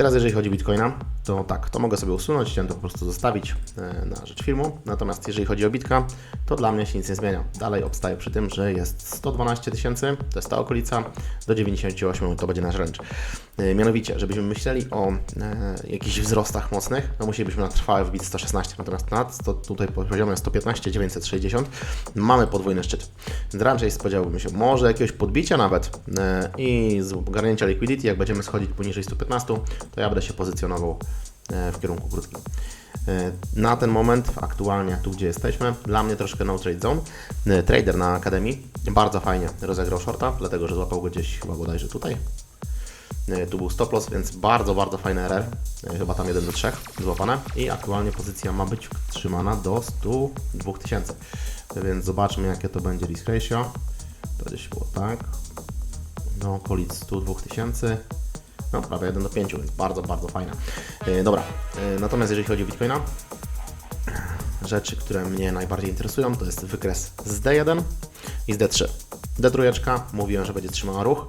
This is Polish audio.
Teraz jeżeli chodzi o Bitcoina, to tak, to mogę sobie usunąć, chciałem to po prostu zostawić e, na rzecz filmu. Natomiast jeżeli chodzi o Bitka, to dla mnie się nic nie zmienia. Dalej obstaję przy tym, że jest 112 tysięcy, to jest ta okolica, do 98 to będzie nasz range. E, Mianowicie, żebyśmy myśleli o e, jakichś wzrostach mocnych, to musielibyśmy na trwałe wbić 116, natomiast na to tutaj poziomem 115 960 mamy podwójny szczyt. Więc raczej spodziewałbym się może jakiegoś podbicia nawet i zgarnięcia liquidity, jak będziemy schodzić poniżej 115, to ja będę się pozycjonował w kierunku krótkim. E, Na ten moment, aktualnie tu gdzie jesteśmy, dla mnie troszkę no trade zone. E, Trader na Akademii bardzo fajnie rozegrał shorta, dlatego że złapał go gdzieś chyba bodajże tutaj. E, Tu był stop loss, więc bardzo, bardzo fajny RR. E, Chyba tam 1 do 3 złapane. I aktualnie pozycja ma być trzymana do 102 tysięcy. Więc zobaczmy jakie to będzie risk ratio. To gdzieś było tak. Do okolic 102 tysięcy. Prawie 1 do 5, więc bardzo, bardzo fajne. E, Dobra, E, natomiast jeżeli chodzi o Bitcoina, rzeczy, które mnie najbardziej interesują, to jest wykres z D1 i z D3. D3 mówiłem, że będzie trzymała ruch,